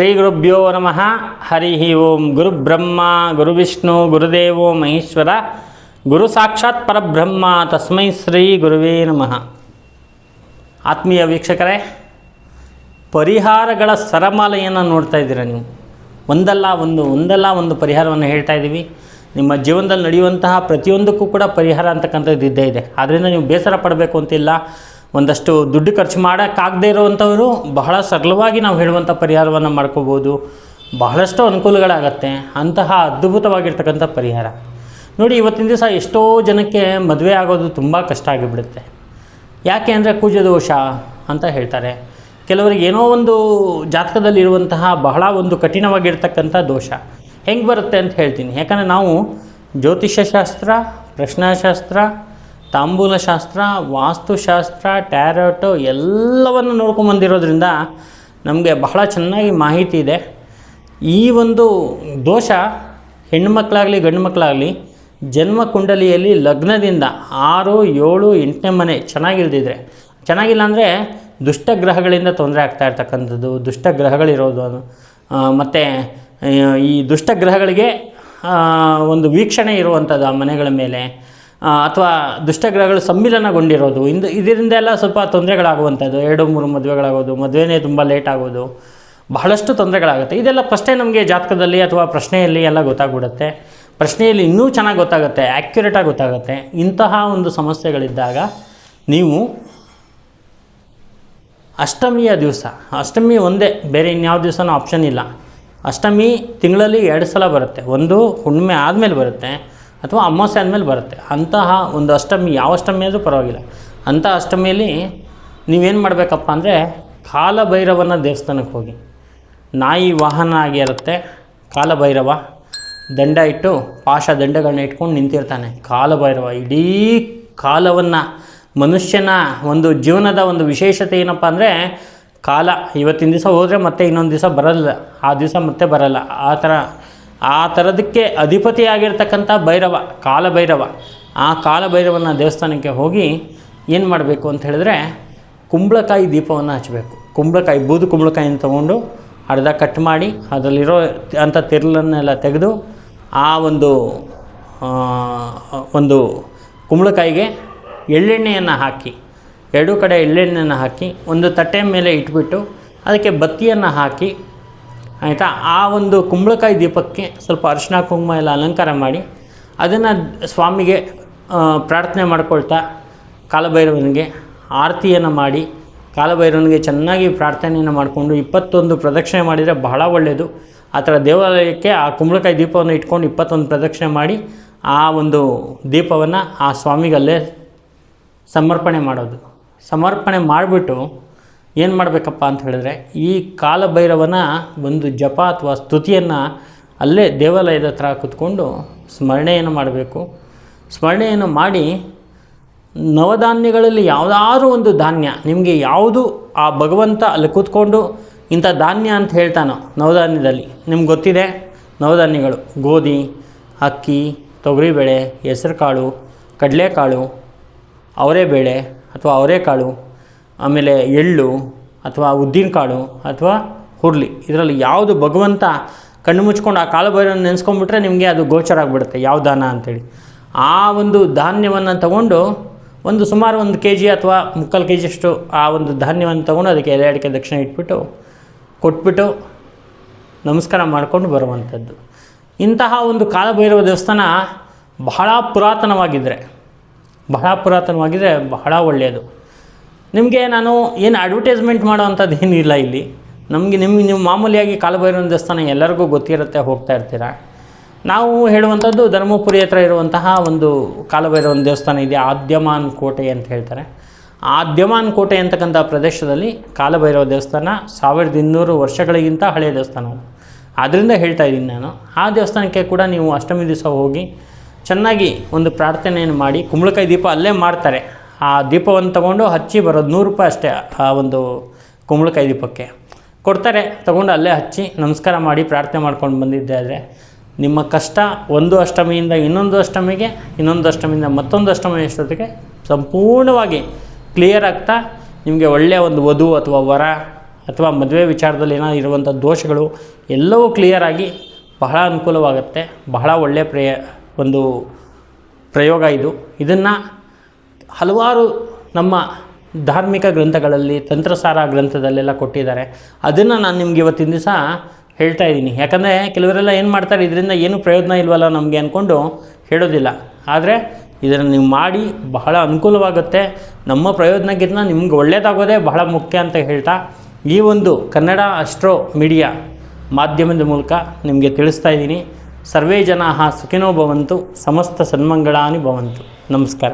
ಶ್ರೀ ಗುರುಭ್ಯೋ ನಮಃ. ಹರಿ ಓಂ. ಗುರು ಬ್ರಹ್ಮ, ಗುರು ವಿಷ್ಣು, ಗುರುದೇವೋ ಮಹೇಶ್ವರ. ಗುರು ಸಾಕ್ಷಾತ್ ಪರಬ್ರಹ್ಮ. ತಸ್ಮೈ ಶ್ರೀ ಗುರುವೇ ನಮಃ. ಆತ್ಮೀಯ ವೀಕ್ಷಕರೇ, ಪರಿಹಾರಗಳ ಸರಮಾಲೆಯನ್ನು ನೋಡ್ತಾ ಇದ್ದೀರಾ ನೀವು? ಒಂದಲ್ಲ ಒಂದು ಒಂದಲ್ಲ ಒಂದು ಪರಿಹಾರವನ್ನು ಹೇಳ್ತಾ ಇದ್ದೀವಿ. ನಿಮ್ಮ ಜೀವನದಲ್ಲಿ ನಡೆಯುವಂತಹ ಪ್ರತಿಯೊಂದಕ್ಕೂ ಕೂಡ ಪರಿಹಾರ ಅಂತಕ್ಕಂಥದ್ದು ಇದ್ದೇ ಇದೆ. ಆದ್ದರಿಂದ ನೀವು ಬೇಸರ ಪಡಬೇಕು ಅಂತಿಲ್ಲ. ಒಂದಷ್ಟು ದುಡ್ಡು ಖರ್ಚು ಮಾಡೋಕ್ಕಾಗದೆ ಇರುವಂಥವರು ಬಹಳ ಸರಳವಾಗಿ ನಾವು ಹೇಳುವಂಥ ಪರಿಹಾರವನ್ನು ಮಾಡ್ಕೋಬೋದು. ಬಹಳಷ್ಟು ಅನುಕೂಲಗಳಾಗತ್ತೆ. ಅಂತಹ ಅದ್ಭುತವಾಗಿರ್ತಕ್ಕಂಥ ಪರಿಹಾರ. ನೋಡಿ, ಇವತ್ತಿನ ದಿವಸ ಎಷ್ಟೋ ಜನಕ್ಕೆ ಮದುವೆ ಆಗೋದು ತುಂಬ ಕಷ್ಟ ಆಗಿಬಿಡುತ್ತೆ. ಯಾಕೆ ಅಂದರೆ ಕುಜದೋಷ ಅಂತ ಹೇಳ್ತಾರೆ. ಕೆಲವರಿಗೆ ಏನೋ ಒಂದು ಜಾತಕದಲ್ಲಿರುವಂತಹ ಬಹಳ ಒಂದು ಕಠಿಣವಾಗಿರ್ತಕ್ಕಂಥ ದೋಷ. ಹೆಂಗೆ ಬರುತ್ತೆ ಅಂತ ಹೇಳ್ತೀನಿ. ಯಾಕಂದರೆ ನಾವು ಜ್ಯೋತಿಷ್ಯಶಾಸ್ತ್ರ, ಪ್ರಶ್ನಾಶಾಸ್ತ್ರ ತಾಂಬೂಲಶಾಸ್ತ್ರ, ವಾಸ್ತುಶಾಸ್ತ್ರ, ಟ್ಯಾರೋಟು ಎಲ್ಲವನ್ನು ನೋಡ್ಕೊಂಬಂದಿರೋದ್ರಿಂದ ನಮಗೆ ಬಹಳ ಚೆನ್ನಾಗಿ ಮಾಹಿತಿ ಇದೆ. ಈ ಒಂದು ದೋಷ ಹೆಣ್ಣುಮಕ್ಕಳಾಗಲಿ ಗಂಡು ಮಕ್ಕಳಾಗಲಿ ಜನ್ಮ ಕುಂಡಲಿಯಲ್ಲಿ ಲಗ್ನದಿಂದ ಆರು, ಏಳು, ಎಂಟನೇ ಮನೆ ಚೆನ್ನಾಗಿಲ್ದಿದ್ರೆ, ಚೆನ್ನಾಗಿಲ್ಲ ಅಂದರೆ ದುಷ್ಟಗ್ರಹಗಳಿಂದ ತೊಂದರೆ ಆಗ್ತಾ ಇರ್ತಕ್ಕಂಥದ್ದು ದುಷ್ಟಗ್ರಹಗಳಿರೋದು ಮತ್ತು, ಈ ದುಷ್ಟಗ್ರಹಗಳಿಗೆ ಗ್ರಹಗಳಿಗೆ ಒಂದು ವೀಕ್ಷಣೆ ಇರುವಂಥದ್ದು ಆ ಮನೆಗಳ ಮೇಲೆ. ಅಥವಾ ದುಷ್ಟಗ್ರಹಗಳು ಸಮ್ಮಿಲನಗೊಂಡಿರೋದು. ಇಂದು ಇದರಿಂದ ಎಲ್ಲ ಸ್ವಲ್ಪ ತೊಂದರೆಗಳಾಗುವಂಥದ್ದು. ಎರಡು, ಮೂರು ಮದುವೆಗಳಾಗೋದು, ಮದುವೆನೇ ತುಂಬ ಲೇಟ್ ಆಗೋದು. ಬಹಳಷ್ಟು ತೊಂದರೆಗಳಾಗುತ್ತೆ. ಇದೆಲ್ಲ ಫಸ್ಟೇ ನಮಗೆ ಜಾತಕದಲ್ಲಿ ಅಥವಾ ಪ್ರಶ್ನೆಯಲ್ಲಿ ಎಲ್ಲ ಗೊತ್ತಾಗ್ಬಿಡುತ್ತೆ. ಪ್ರಶ್ನೆಯಲ್ಲಿ ಇನ್ನೂ ಚೆನ್ನಾಗಿ ಗೊತ್ತಾಗುತ್ತೆ ಆ್ಯಕ್ಯುರೇಟಾಗಿ ಗೊತ್ತಾಗುತ್ತೆ. ಇಂತಹ ಒಂದು ಸಮಸ್ಯೆಗಳಿದ್ದಾಗ ನೀವು ಅಷ್ಟಮಿಯ ದಿವಸ, ಅಷ್ಟಮಿ ಒಂದೇ, ಬೇರೆ ಇನ್ಯಾವ ದಿವಸನೂ ಆಪ್ಷನ್ ಇಲ್ಲ. ಅಷ್ಟಮಿ ತಿಂಗಳಲ್ಲಿ ಎರಡು ಸಲ ಬರುತ್ತೆ. ಒಂದು ಹುಣ್ಣಿಮೆ ಆದಮೇಲೆ ಬರುತ್ತೆ. ಅಥವಾ ಅಮಾವಾಸ್ಯೆ ಆದಮೇಲೆ ಬರುತ್ತೆ. ಅಂತಹ ಒಂದು ಅಷ್ಟಮಿ, ಯಾವ ಅಷ್ಟಮಿ ಆದರೂ ಪರವಾಗಿಲ್ಲ. ಅಂಥ ಅಷ್ಟಮಿಯಲ್ಲಿ ನೀವೇನು ಮಾಡಬೇಕಪ್ಪ ಅಂದರೆ ಕಾಲಭೈರವನ ದೇವಸ್ಥಾನಕ್ಕೆ ಹೋಗಿ. ನಾಯಿ ವಾಹನ ಆಗಿರುತ್ತೆ ಕಾಲಭೈರವ. ದಂಡ ಇಟ್ಟು ಪಾಶ ದಂಡಗಳನ್ನ ಇಟ್ಕೊಂಡು ನಿಂತಿರ್ತಾನೆ. ಕಾಲಭೈರವ, ಇಡೀ ಕಾಲವನ್ನು, ಮನುಷ್ಯನ ಒಂದು ಜೀವನದ ಒಂದು ವಿಶೇಷತೆ ಏನಪ್ಪ ಅಂದರೆ ಕಾಲ. ಇವತ್ತಿನ ದಿವಸ ಹೋದರೆ ಮತ್ತೆ ಇನ್ನೊಂದು ದಿವಸ ಬರಲ್ಲ. ಆ ದಿವಸ ಮತ್ತೆ ಬರಲ್ಲ. ಆ ಥರ ಆ ಥರದಕ್ಕೆ ಅಧಿಪತಿಯಾಗಿರ್ತಕ್ಕಂಥ ಭೈರವ, ಕಾಲಭೈರವ. ಆ ಕಾಲಭೈರವನ ದೇವಸ್ಥಾನಕ್ಕೆ ಹೋಗಿ ಏನು ಮಾಡಬೇಕು ಅಂತ ಹೇಳಿದ್ರೆ ಕುಂಬಳಕಾಯಿ ದೀಪವನ್ನು ಹಚ್ಚಬೇಕು ಕುಂಬಳಕಾಯಿ, ಬೂದು ಕುಂಬಳಕಾಯಿನ ತೊಗೊಂಡು ಅರ್ಧ ಕಟ್ ಮಾಡಿ ಅದರಲ್ಲಿರೋ ಅಂಥ ತಿರುಳನ್ನೆಲ್ಲ ತೆಗೆದು ಆ ಒಂದು ಒಂದು ಕುಂಬಳಕಾಯಿಗೆ ಎಳ್ಳೆಣ್ಣೆಯನ್ನು ಹಾಕಿ, ಎರಡೂ ಕಡೆ ಎಳ್ಳೆಣ್ಣೆಯನ್ನು ಹಾಕಿ, ಒಂದು ತಟ್ಟೆ ಮೇಲೆ ಇಟ್ಬಿಟ್ಟು ಅದಕ್ಕೆ ಬತ್ತಿಯನ್ನು ಹಾಕಿ ಆಯಿತಾ? ಆ ಒಂದು ಕುಂಬಳಕಾಯಿ ದೀಪಕ್ಕೆ ಸ್ವಲ್ಪ ಅರಿಶಿನ ಕುಂಕುಮ ಎಲ್ಲ ಅಲಂಕಾರ ಮಾಡಿ ಅದನ್ನು ಸ್ವಾಮಿಗೆ ಪ್ರಾರ್ಥನೆ ಮಾಡಿಕೊಳ್ತಾ ಕಾಲಭೈರವನಿಗೆ ಆರತಿಯನ್ನು ಮಾಡಿ ಕಾಲಭೈರವನಿಗೆ ಚೆನ್ನಾಗಿ ಪ್ರಾರ್ಥನೆಯನ್ನು ಮಾಡಿಕೊಂಡು ಇಪ್ಪತ್ತೊಂದು ಪ್ರದಕ್ಷಿಣೆ ಮಾಡಿದರೆ ಬಹಳ ಒಳ್ಳೆಯದು ಆ ಥರ ದೇವಾಲಯಕ್ಕೆ ಆ ಕುಂಬಳಕಾಯಿ ದೀಪವನ್ನು ಇಟ್ಕೊಂಡು ಇಪ್ಪತ್ತೊಂದು ಪ್ರದಕ್ಷಿಣೆ ಮಾಡಿ ಆ ಒಂದು ದೀಪವನ್ನು ಆ ಸ್ವಾಮಿಗಲ್ಲೇ ಸಮರ್ಪಣೆ ಮಾಡೋದು. ಸಮರ್ಪಣೆ ಮಾಡಿಬಿಟ್ಟು ಏನು ಮಾಡಬೇಕಪ್ಪ ಅಂತ ಹೇಳಿದ್ರೆ, ಈ ಕಾಲಭೈರವನ ಒಂದು ಜಪ ಅಥವಾ ಸ್ತುತಿಯನ್ನು ಅಲ್ಲೇ ದೇವಾಲಯದ ಹತ್ರ ಕೂತ್ಕೊಂಡು ಸ್ಮರಣೆಯನ್ನು ಮಾಡಬೇಕು. ಸ್ಮರಣೆಯನ್ನು ಮಾಡಿ ನವಧಾನ್ಯಗಳಲ್ಲಿ ಯಾವುದಾದ್ರು ಒಂದು ಧಾನ್ಯ, ನಿಮಗೆ ಯಾವುದು ಆ ಭಗವಂತ ಅಲ್ಲಿ ಕೂತ್ಕೊಂಡು ಇಂಥ ಧಾನ್ಯ ಅಂತ ಹೇಳ್ತಾನೋ ನವಧಾನ್ಯದಲ್ಲಿ, ನಿಮ್ಗೆ ಗೊತ್ತಿದೆ? ನವಧಾನ್ಯಗಳು, ಗೋಧಿ, ಅಕ್ಕಿ, ತೊಗರಿಬೇಳೆ, ಹೆಸರುಕಾಳು, ಕಡಲೆಕಾಳು, ಅವರೆಬೇಳೆ ಅಥವಾ ಅವರೆಕಾಳು ಆಮೇಲೆ ಎಳ್ಳು ಅಥವಾ ಉದ್ದಿನಕಾಳು ಅಥವಾ ಹುರ್ಲಿ. ಇದರಲ್ಲಿ ಯಾವುದು ಭಗವಂತ ಕಣ್ಣು ಮುಚ್ಕೊಂಡು ಆ ಕಾಲಭೈರವನ್ನು ನೆನೆಸ್ಕೊಂಡ್ಬಿಟ್ರೆ ನಿಮಗೆ ಅದು ಗೋಚರ ಆಗಿಬಿಡುತ್ತೆ, ಯಾವ ದಾನ ಅಂತೇಳಿ. ಆ ಒಂದು ಧಾನ್ಯವನ್ನು ತಗೊಂಡು ಒಂದು ಸುಮಾರು ಒಂದು ಕೆ ಜಿ ಅಥವಾ ಮುಕ್ಕಾಲು ಕೆ ಜಿಯಷ್ಟು ಆ ಒಂದು ಧಾನ್ಯವನ್ನು ತಗೊಂಡು ಅದಕ್ಕೆ ಎಲೆ ಅಡಿಕೆ ದಕ್ಷಿಣ ಇಟ್ಬಿಟ್ಟು, ಕೊಟ್ಬಿಟ್ಟು ನಮಸ್ಕಾರ ಮಾಡಿಕೊಂಡು ಬರುವಂಥದ್ದು. ಇಂತಹ ಒಂದು ಕಾಲಭೈರವ ದೇವಸ್ಥಾನ ಬಹಳ ಪುರಾತನವಾಗಿದ್ದರೆ ಬಹಳ ಪುರಾತನವಾಗಿದ್ದರೆ ಬಹಳ ಒಳ್ಳೆಯದು. ನಿಮಗೆ ನಾನು ಏನು ಅಡ್ವರ್ಟೈಸ್ಮೆಂಟ್ ಮಾಡೋವಂಥದ್ದು ಏನಿಲ್ಲ ಇಲ್ಲಿ ನಮಗೆ ನಿಮಗೆ ನೀವು ಮಾಮೂಲಿಯಾಗಿ ಕಾಲಭೈರವನ ದೇವಸ್ಥಾನ ಎಲ್ಲರಿಗೂ ಗೊತ್ತಿರುತ್ತೆ, ಹೋಗ್ತಾ ಇರ್ತೀರ? ನಾವು ಹೇಳುವಂಥದ್ದು ಧರ್ಮಪುರಿ ಹತ್ರ ಇರುವಂತಹ ಒಂದು ಕಾಲಭೈರವನ ದೇವಸ್ಥಾನ ಇದೆ, ಆದ್ಯಮಾನ್ ಕೋಟೆ ಅಂತ ಹೇಳ್ತಾರೆ. ಆದ್ಯಮಾನ್ ಕೋಟೆ ಅಂತಕ್ಕಂಥ ಪ್ರದೇಶದಲ್ಲಿ ಕಾಲಭೈರವ ದೇವಸ್ಥಾನ ಸಾವಿರದ ಇನ್ನೂರು ವರ್ಷಗಳಿಗಿಂತ ಹಳೆಯ ದೇವಸ್ಥಾನ ಅದರಿಂದ ಹೇಳ್ತಾ ಇದ್ದೀನಿ ನಾನು. ಆ ದೇವಸ್ಥಾನಕ್ಕೆ ಕೂಡ ನೀವು ಅಷ್ಟಮಿ ದಿವಸ ಹೋಗಿ ಚೆನ್ನಾಗಿ ಒಂದು ಪ್ರಾರ್ಥನೆಯನ್ನು ಮಾಡಿ, ಕುಂಬಳಕಾಯಿ ದೀಪ ಅಲ್ಲೇ ಮಾಡ್ತಾರೆ. ಆ ದೀಪವನ್ನು ತೊಗೊಂಡು ಹಚ್ಚಿ ಬರೋದು ನೂರು ರೂಪಾಯಿ ಅಷ್ಟೇ, ಆ ಒಂದು ಕುಂಬಳಕಾಯಿ ದೀಪಕ್ಕೆ. ಕೊಡ್ತಾರೆ, ತೊಗೊಂಡು ಅಲ್ಲೇ ಹಚ್ಚಿ ನಮಸ್ಕಾರ ಮಾಡಿ ಪ್ರಾರ್ಥನೆ ಮಾಡ್ಕೊಂಡು ಬಂದಿದ್ದೆ ಆದರೆ ನಿಮ್ಮ ಕಷ್ಟ ಒಂದು ಅಷ್ಟಮಿಯಿಂದ ಇನ್ನೊಂದು ಅಷ್ಟಮಿಗೆ, ಇನ್ನೊಂದು ಅಷ್ಟಮಿಯಿಂದ ಮತ್ತೊಂದು ಅಷ್ಟಮಿ ಅಷ್ಟೊತ್ತಿಗೆ ಸಂಪೂರ್ಣವಾಗಿ ಕ್ಲಿಯರ್ ಆಗ್ತಾ ನಿಮಗೆ ಒಳ್ಳೆಯ ಒಂದು ವಧು ಅಥವಾ ವರ ಅಥವಾ ಮದುವೆ ವಿಚಾರದಲ್ಲಿ ಏನೋ ಇರುವಂಥ ದೋಷಗಳು ಎಲ್ಲವೂ ಕ್ಲಿಯರಾಗಿ ಬಹಳ ಅನುಕೂಲವಾಗುತ್ತೆ. ಬಹಳ ಒಳ್ಳೆಯ ಪ್ರಯ, ಒಂದು ಪ್ರಯೋಗ ಇದು. ಇದನ್ನು ಹಲವಾರು ನಮ್ಮ ಧಾರ್ಮಿಕ ಗ್ರಂಥಗಳಲ್ಲಿ ತಂತ್ರಸಾರ ಗ್ರಂಥದಲ್ಲೆಲ್ಲ ಕೊಟ್ಟಿದ್ದಾರೆ. ಅದನ್ನು ನಾನು ನಿಮ್ಗೆ ಇವತ್ತಿನ ದಿವಸ ಹೇಳ್ತಾ ಇದ್ದೀನಿ. ಯಾಕಂದರೆ ಕೆಲವರೆಲ್ಲ ಏನು ಮಾಡ್ತಾರೆ, ಇದರಿಂದ ಏನು ಪ್ರಯೋಜನ ಇಲ್ವಲ್ಲ ನಮಗೆ ಅಂದ್ಕೊಂಡು ಹೇಳೋದಿಲ್ಲ. ಆದರೆ ಇದನ್ನು ನೀವು ಮಾಡಿ ಬಹಳ ಅನುಕೂಲವಾಗುತ್ತೆ. ನಮ್ಮ ಪ್ರಯೋಜನಕ್ಕಿಂತ ನಿಮ್ಗೆ ಒಳ್ಳೆಯದಾಗೋದೇ ಬಹಳ ಮುಖ್ಯ ಅಂತ ಹೇಳ್ತಾ ಈ ಒಂದು ಕನ್ನಡ ಅಸ್ಟ್ರೋ ಮೀಡಿಯಾ ಮಾಧ್ಯಮದ ಮೂಲಕ ನಿಮಗೆ ತಿಳಿಸ್ತಾ ಇದ್ದೀನಿ. ಸರ್ವೇ ಜನಾಃ ಸುಖಿನೋ ಭವಂತು, ಸಮಸ್ತ ಸನ್ಮಂಗಳಾನಿ ಭವಂತು. ನಮಸ್ಕಾರ.